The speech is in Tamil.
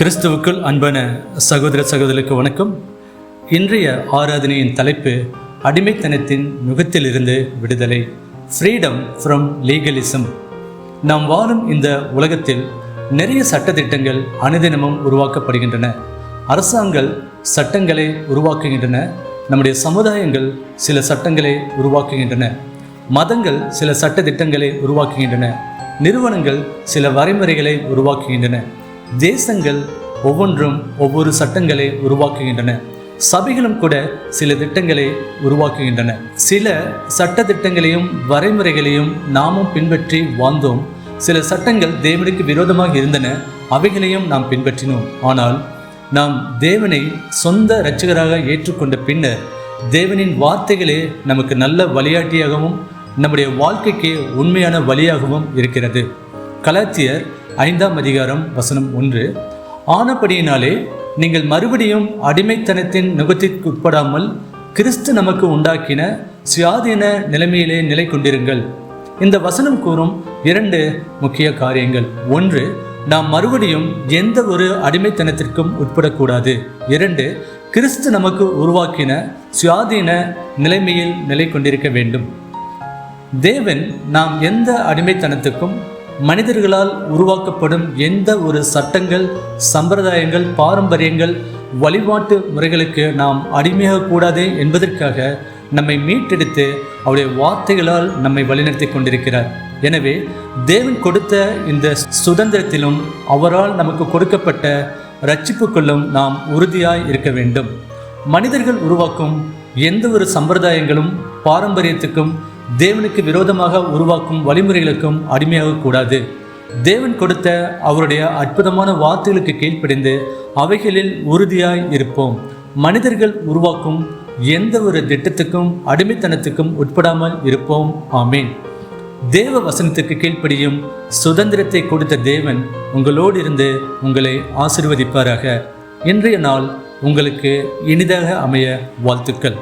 கிறிஸ்துவுக்குள் அன்பான சகோதர சகோதரருக்கு வணக்கம். இன்றைய ஆராதனையின் தலைப்பு அடிமைத்தனத்தின் நுகத்திலிருந்து விடுதலை ஃப்ரீடம் ஃப்ரம் லீகலிசம் நாம் வாழும் இந்த உலகத்தில் நிறைய சட்டதிட்டங்கள் அனுதினமும் உருவாக்கப்படுகின்றன. அரசாங்கங்கள் சட்டங்களை உருவாக்குகின்றன. நம்முடைய சமுதாயங்கள் சில சட்டங்களை உருவாக்குகின்றன. மதங்கள் சில சட்டதிட்டங்களை உருவாக்குகின்றன. நிறுவனங்கள் சில வரைமுறைகளை உருவாக்குகின்றன. தேசங்கள் ஒவ்வொன்றும் ஒவ்வொரு சட்டங்களை உருவாக்குகின்றன. சபைகளும் கூட சில திட்டங்களை உருவாக்குகின்றன. சில சட்ட திட்டங்களையும் வரைமுறைகளையும் நாமும் பின்பற்றி வாழ்ந்தோம். சில சட்டங்கள் தேவனுக்கு விரோதமாக இருந்தன. அவைகளையும் நாம் பின்பற்றினோம். ஆனால் நாம் தேவனை சொந்த இரட்சகராக ஏற்றுக்கொண்ட பின்னர் தேவனின் வார்த்தைகளே நமக்கு நல்ல வழிகாட்டியாகவும் நம்முடைய வாழ்க்கைக்கு உண்மையான வழியாகவும் இருக்கிறது. கலாத்தியர் ஐந்தாம் அதிகாரம் வசனம் ஒன்று. ஆனபடியினாலே நீங்கள் மறுபடியும் அடிமைத்தனத்தின் நுகத்திற்கு உட்படாமல் கிறிஸ்து நமக்கு உண்டாக்கின சுயாதீன நிலைமையிலே நிலை கொண்டிருங்கள். இந்த வசனம் கூறும் இரண்டு முக்கிய காரியங்கள். ஒன்று நாம் மறுபடியும் எந்த ஒரு அடிமைத்தனத்திற்கும் உட்படக்கூடாது. இரண்டு கிறிஸ்து நமக்கு உருவாக்கின சுயாதீன நிலைமையில் நிலை கொண்டிருக்க வேண்டும். தேவன் நாம் எந்த அடிமைத்தனத்துக்கும் மனிதர்களால் உருவாக்கப்படும் எந்த ஒரு சட்டங்கள் சம்பிரதாயங்கள் பாரம்பரியங்கள் வழிபாட்டு முறைகளுக்கு நாம் அடிமையாகக்கூடாது என்பதற்காக நம்மை மீட்டெடுத்து அவருடைய வார்த்தைகளால் நம்மை வழிநடத்தி கொண்டிருக்கிறார். எனவே தேவன் கொடுத்த இந்த சுதந்திரத்திலும் அவரால் நமக்கு கொடுக்கப்பட்ட ரட்சிப்புக்குள்ளும் நாம் உறுதியாய் இருக்க வேண்டும். மனிதர்கள் உருவாக்கும் எந்த ஒரு சம்பிரதாயங்களும் பாரம்பரியத்துக்கும் தேவனுக்கு விரோதமாக உருவாக்கும் வழிமுறைகளுக்கும் அடிமையாக கூடாது. தேவன் கொடுத்த அவருடைய அற்புதமான வார்த்தைகளுக்கு கீழ்ப்படிந்து அவைகளில் உறுதியாய் இருப்போம். மனிதர்கள் உருவாக்கும் எந்த ஒரு திட்டத்துக்கும் அடிமைத்தனத்துக்கும் உட்படாமல் இருப்போம். ஆமீன். தேவ வசனத்துக்கு கீழ்ப்படியும் சுதந்திரத்தை கொடுத்த தேவன் உங்களோடு இருந்து உங்களை ஆசிர்வதிப்பாராக. இன்றைய நாள் உங்களுக்கு இனிதாக அமைய வாழ்த்துக்கள்.